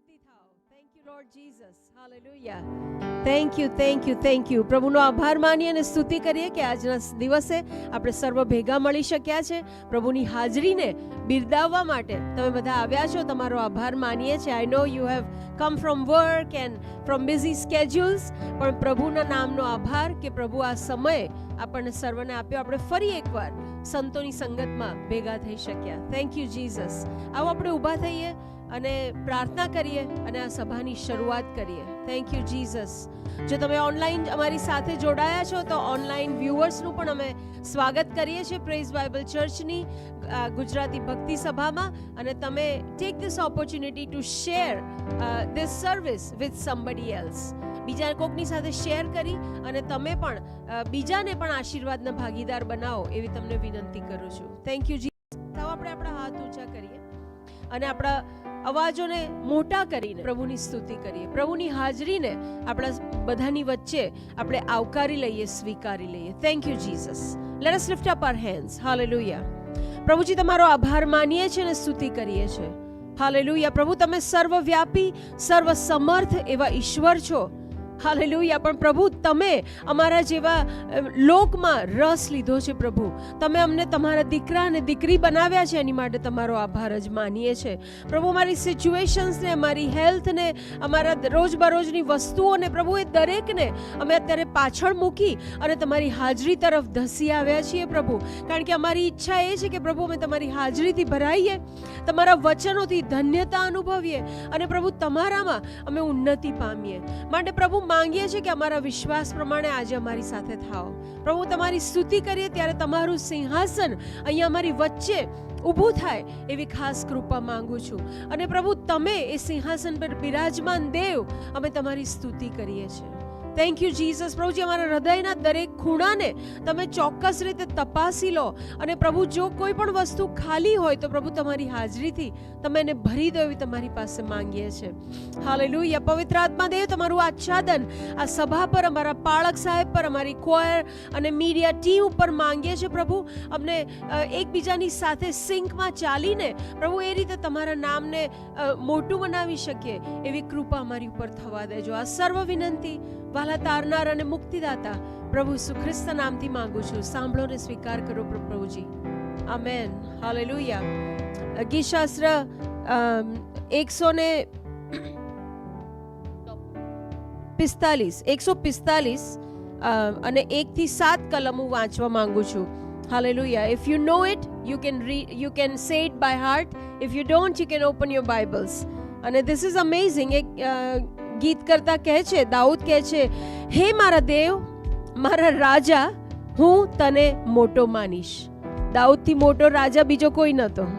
શાંતિ થાઓ thank you Lord Jesus hallelujah thank you thank you thank you પ્રભુનો આભાર માનીએ અને સ્તુતિ કરીએ કે આજના દિવસે આપણે સર્વ ભેગા મળી શક્યા છે. પ્રભુની હાજરીને બિરદાવવા માટે તમે બધા આવ્યા છો. તમારો આભાર માનીએ છીએ. I know you have come from work and from busy schedules પણ પ્રભુના નામનો આભાર કે પ્રભુ આ સમય આપણને સર્વને આપ્યો. આપણે ફરી એકવાર સંતોની સંગતમાં ભેગા થઈ શક્યા. થેન્ક યુ જીસસ આવો આપણે ઊભા થઈએ. અને પ્રાર્થના કરીએ અને આ સભાની શરૂઆત કરીએ. થેન્ક યુ જીસસ જો તમે ઓનલાઈન અમારી સાથે જોડાયા છો, તો ઓનલાઈન વ્યુઅર્સનું પણ અમે સ્વાગત કરીએ છીએ પ્રેઝ બાઇબલ ચર્ચની ગુજરાતી ભક્તિ સભામાં. અને તમે take this opportunity to share this service with somebody else બીજા કોકની સાથે શેર કરી અને તમે પણ બીજાને પણ આશીર્વાદના ભાગીદાર બનાવો એવી તમને વિનંતી કરું છું. થેન્ક યુ જી તો આપણે આપણા હાથ ઊંચા કરીએ. અને આપણા અવાજોને મોટા કરીને પ્રભુની સ્તુતિ કરીએ. પ્રભુની હાજરીને આપણા બધાની વચ્ચે આપણે આવકારી લઈએ, સ્વીકારી લઈએ. Thank you Jesus let us lift up our hands hallelujah પ્રભુજી, તમારો આભાર માનીએ છીએ અને સ્તુતિ કરીએ છીએ. હાલેલુયા પ્રભુ, તમે સર્વવ્યાપી સર્વ સમર્થ એવા ઈશ્વર છો. હાલેલુયા. પણ પ્રભુ, તમે અમારા જેવા લોકમાં રસ લીધો છે પ્રભુ. તમે અમને તમારા દીકરા અને દીકરી બનાવ્યા છે, એની માટે તમારો આભાર જ માનીએ છીએ પ્રભુ, અમારી સિચ્યુએશન્સને અમારી હેલ્થને અમારા રોજબરોજની વસ્તુઓને પ્રભુ, એ દરેકને અમે અત્યારે પાછળ મૂકી અને તમારી હાજરી તરફ ધસી આવ્યા છીએ પ્રભુ. કારણ કે અમારી ઈચ્છા એ છે કે પ્રભુ, અમે તમારી હાજરીથી ભરાઈએ, તમારા વચનોથી ધન્યતા અનુભવીએ અને પ્રભુ, તમારામાં અમે ઉન્નતિ પામીએ. માટે પ્રભુ માંગીએ છીએ કે અમારા વિશ્વાસ પ્રમાણે આજે અમારી સાથે થાઓ. પ્રભુ તમારી સ્તુતિ કરીએ ત્યારે તમારું સિંહાસન અહીંયા અમારી વચ્ચે ઊભું થાય એવી ખાસ કૃપા માંગુ છું. અને પ્રભુ, તમે એ સિંહાસન પર બિરાજમાન દેવ, અમે તમારી સ્તુતિ કરીએ છીએ. થેન્ક યુ જીસસ પ્રભુજી, અમારા હૃદયના દરેક ખૂણાને તમે ચોક્કસ રીતે તપાસી લો. અને પ્રભુ, જો કોઈ પણ વસ્તુ ખાલી હોય, તો પ્રભુ, તમારી હાજરીથી તમે એને ભરી દો એવી તમારી પાસે માંગીએ છીએ હાલેલુયા પવિત્ર આત્મા દેવ, તમારું આચ્છાદન આ સભા પર, અમારા પાળક સાહેબ પર, અમારી કોયર અને મીડિયા ટીમ ઉપર માંગીએ છીએ પ્રભુ. અમને એકબીજાની સાથે સિંકમાં ચાલીને પ્રભુ, એ રીતે તમારા નામને મોટું બનાવી શકીએ એવી કૃપા અમારી ઉપર થવા દેજો. આ સર્વ વિનંતી વાલા તારનાર અને મુક્તિદાતા પ્રભુ સુખ્રિસ્ત નામથી માંગુ છું. સાંભળો ને સ્વીકાર કરો પ્ર- પ્રભુજી. આમેન. હાલેલુયા. ગીતશાસ્ત્ર એકસો ને પિસ્તાલીસ, એકસો પિસ્તાલીસ અને એકથી સાત કલમ હું વાંચવા માંગુ છું. Hallelujah. If you know it you can read you can say it by heart if you don't you can open your Bibles અને ધીસ ઇઝ અમેઝિંગ એક ગીત કરતા કહે છે, દાઉદ કહે છે, હે મારા દેવ, મારા રાજા, હું તને મોટો માનીશ. દાઉદથી મોટો રાજા બીજો કોઈ નહોતો.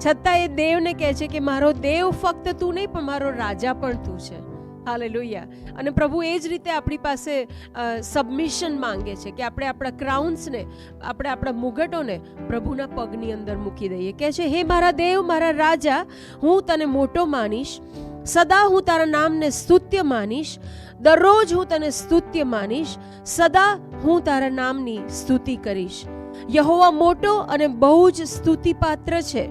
છતાં એ દેવને કહે છે કે, મારો દેવ ફક્ત તું નહીં, પણ મારો રાજા પણ તું છે. હાલે લોહિયા અને પ્રભુ એ જ રીતે આપણી પાસે સબમિશન માંગે છે કે આપણે આપણા ક્રાઉન્સને આપણે આપણા મુગટોને પ્રભુના પગની અંદર મૂકી દઈએ. કહે છે, હે મારા દેવ, મારા રાજા, હું તને મોટો માનીશ. સદા હું તારા નામને સ્તુત્ય માનીશ, દરરોજ હું તને સ્તુત્ય માનીશ, સદા હું તારા નામની સ્તુતિ કરીશ. યહોવા મોટો અને બહુ જ સ્તુતિપાત્ર છે.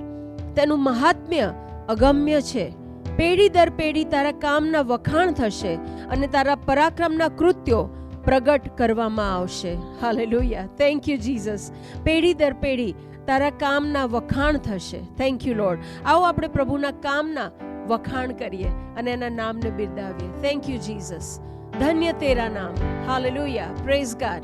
તેનું મહાત્મ્ય અગમ્ય છે. પેઢી દર પેઢી તારા કામના વખાણ થશે અને તારા પરાક્રમના કૃત્યો પ્રગટ કરવામાં આવશે. હાલેલુયા થેન્ક યુ જીસસ પેઢી દર પેઢી તારા કામના વખાણ થશે. થેન્ક યુ લોર્ડ આવો આપણે પ્રભુના કામના વખાણ કરીએ અને એના નામને બિરદાવીએ. થેન્ક યુ જીસસ ધન્ય તેરા નામ. હાલેલુયા પ્રેઝ ગાડ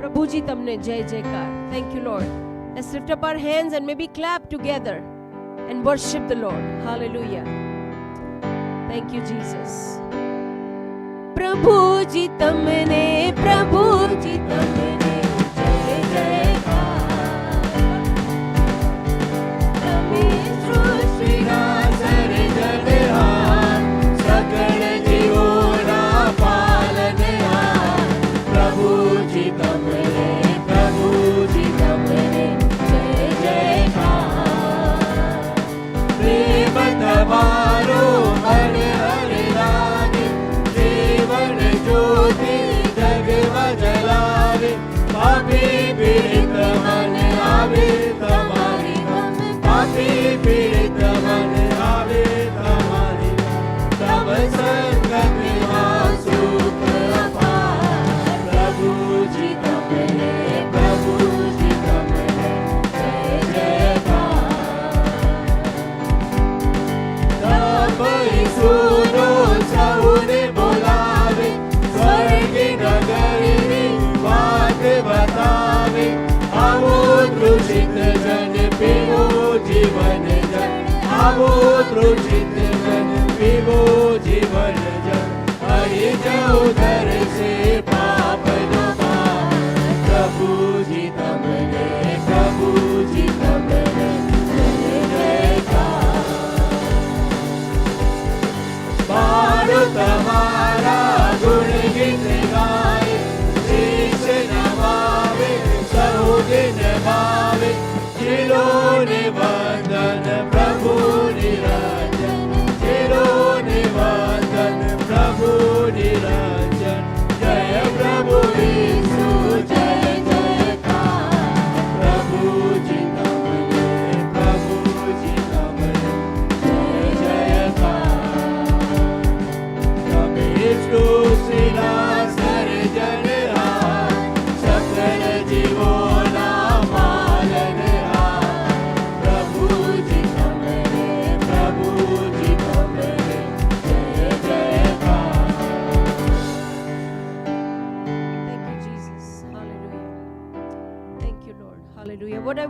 પ્રભુજી તમને જય જયકાર Thank you, Lord. Let's lift up our hands and maybe clap together and worship the Lord. Hallelujah. Thank you, Jesus. પ્રભુજી તમને પ્રભુજી tamne every day.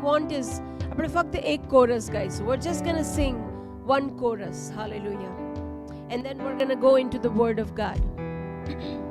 want is આપણે ફક્ત એક guys. So we're just going to sing one chorus. Hallelujah. And then we're going to go into the word of god.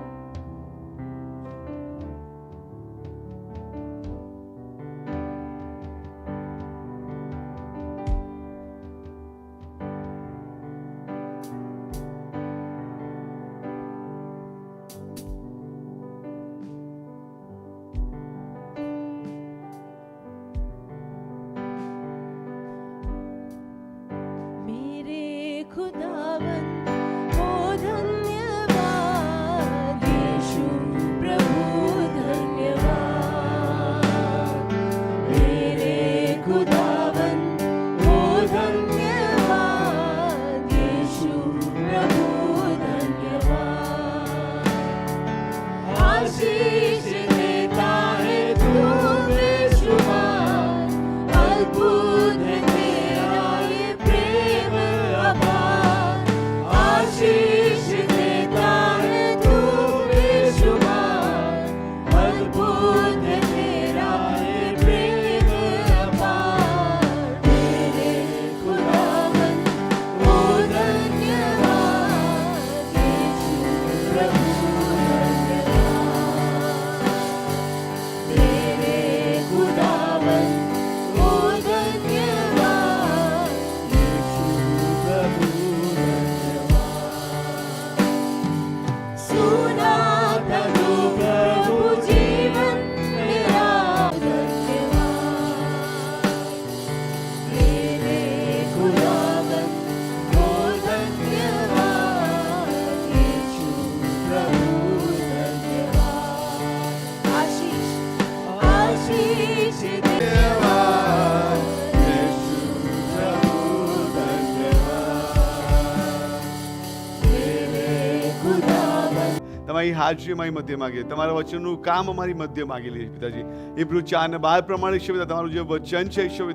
તમારી હાજરી અમારી મધ્ય માગીએ તમારા વચનનું કામ અમારી મધ્ય માગી લઈએ પિતાજી. એ પ્રભુ ચાર ને બાર પ્રમાણે ઈશ્વર તમારું જે વચન છે ઈશ્વર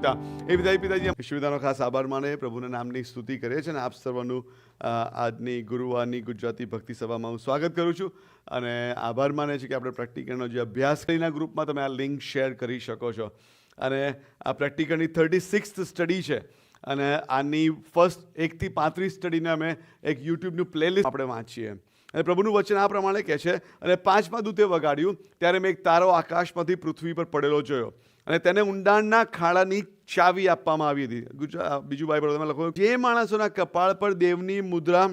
એ પિતાજી પિતાજી ઈશ્વરતાનો ખાસ આભાર માને. પ્રભુના નામની સ્તુતિ કરીએ છીએ અને આપ સર્વનું આજની ગુરુવારની ગુજરાતી ભક્તિ સભામાં હું સ્વાગત કરું છું. અને આભાર માને છે કે આપણે પ્રેક્ટિકલનો જે અભ્યાસ કરીના ગ્રુપમાં તમે આ લિંક શેર કરી શકો છો. અને આ પ્રેક્ટિકલની થર્ટી સિક્સ સ્ટડી છે. અને આની ફર્સ્ટ એકથી પાંત્રીસ સ્ટડીને અમે એક યુટ્યુબનું પ્લેલિસ્ટ આપણે વાંચીએ. અને પ્રભુનું વચન આ પ્રમાણે કહે છે, અને પાંચમા દૂતે વગાડ્યું, ત્યારે મેં એક તારો આકાશમાંથી પૃથ્વી પર પડેલો જોયો. અને તેને ઊંડાણના ખાડાની ચાવી આપવામાં આવી હતી. ગુજરાત બીજું બાઇબલ તમે લખો, જે માણસોના કપાળ પર દેવની મુદ્રા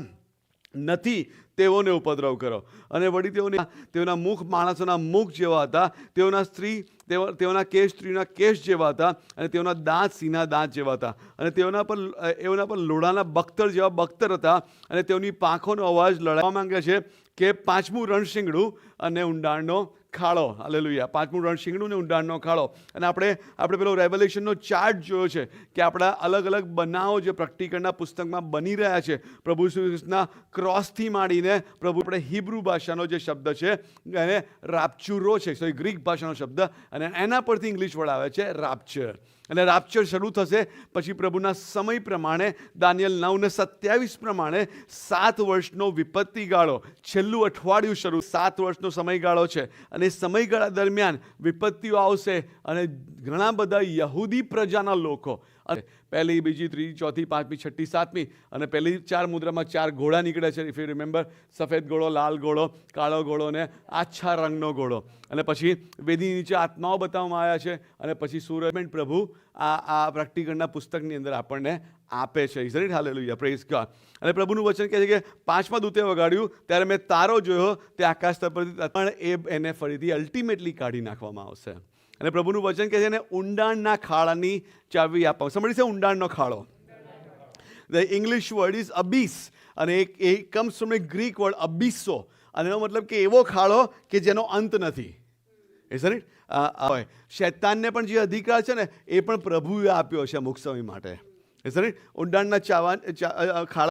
નથી તેઓને ઉપદ્રવ કરો. અને વળી તેઓને તેઓના મુખ માણસોના મુખ જેવા હતા. તેઓના સ્ત્રી, તેઓ, તેઓના કેશ, સ્ત્રીના કેશ જેવા હતા અને તેઓના દાંત સિંહના દાંત જેવા હતા. અને તેઓના પર એઓના પર લોડાના બખ્તર જેવા બખ્તર હતા અને તેઓની પાંખોનો અવાજ લડાવવા માંગે છે કે પાંચમું રણશીંગડું અને ઊંડાણનો ખાડો હાલેલુયા પાંચમું રણ શિંગડું ને ઊંડાણનો ખાડો અને આપણે આપણે પેલો રેવલ્યુશનનો ચાર્ટ જોયો છે કે આપણા અલગ અલગ બનાવો જે પ્રેક્ટિકલના પુસ્તકમાં બની રહ્યા છે, પ્રભુ શ્રી કૃષ્ણના ક્રોસથી માંડીને પ્રભુ આપણે હિબ્રુ ભાષાનો જે શબ્દ છે, એને રાપચુરો છે. સોરી ગ્રીક ભાષાનો શબ્દ. અને એના પરથી ઇંગ્લિશ વર્ડ આવે છે રાપચર અને રાપચર શરૂ થશે. પછી પ્રભુના સમય પ્રમાણે, દાનિયલ નવ ને સત્યાવીસ પ્રમાણે સાત વર્ષનો વિપત્તિ ગાળો છેલ્લું અઠવાડિયું શરૂ, સાત વર્ષનો સમયગાળો છે. અને સમયગાળા દરમિયાન વિપત્તિઓ આવશે અને ઘણા બધા યહૂદી પ્રજાના લોકો અને પહેલી બીજી, ત્રીજી, ચોથી, પાંચમી, છઠ્ઠી, સાતમી અને પહેલી ચાર મુદ્રામાં ચાર ઘોડા નીકળે છે. ઇફ યુ રિમેમ્બર સફેદ ઘોડો, લાલ ઘોડો, કાળો ઘોડો અને આછા રંગનો ઘોડો. અને પછી વેદી નીચે આત્માઓ બતાવવામાં આવ્યા છે અને પછી સુરમેન્ટ પ્રભુ આ આ પ્રેક્ટિકલના પુસ્તકની અંદર આપણને આપે છે. ઇઝ ઇટ હાલેલુયા પ્રેઝ અને પ્રભુનું વચન કહે છે કે પાંચમા દૂતે વગાડ્યું, ત્યારે મેં તારો જોયો, તે આકાશ તરફ પણ એ એને ફરીથી અલ્ટિમેટલી કાઢી નાખવામાં આવશે. અને પ્રભુનું વચન કહે છે એને ઊંડાણના ખાડાની ચાવી આપવા. સમજી છે ઊંડાણનો ખાડો the English word is abyss અને એક એ comes from a Greek word abyssos અને એનો મતલબ કે એવો ખાડો કે જેનો અંત નથી. ઇઝ ઇટ હોય. શૈતાનને પણ જે અધિકાર છે ને, એ પણ પ્રભુએ આપ્યો છે અમુક સમય માટે. ઇઝ ઇટ ઊંડાણના ચાવા ખાડા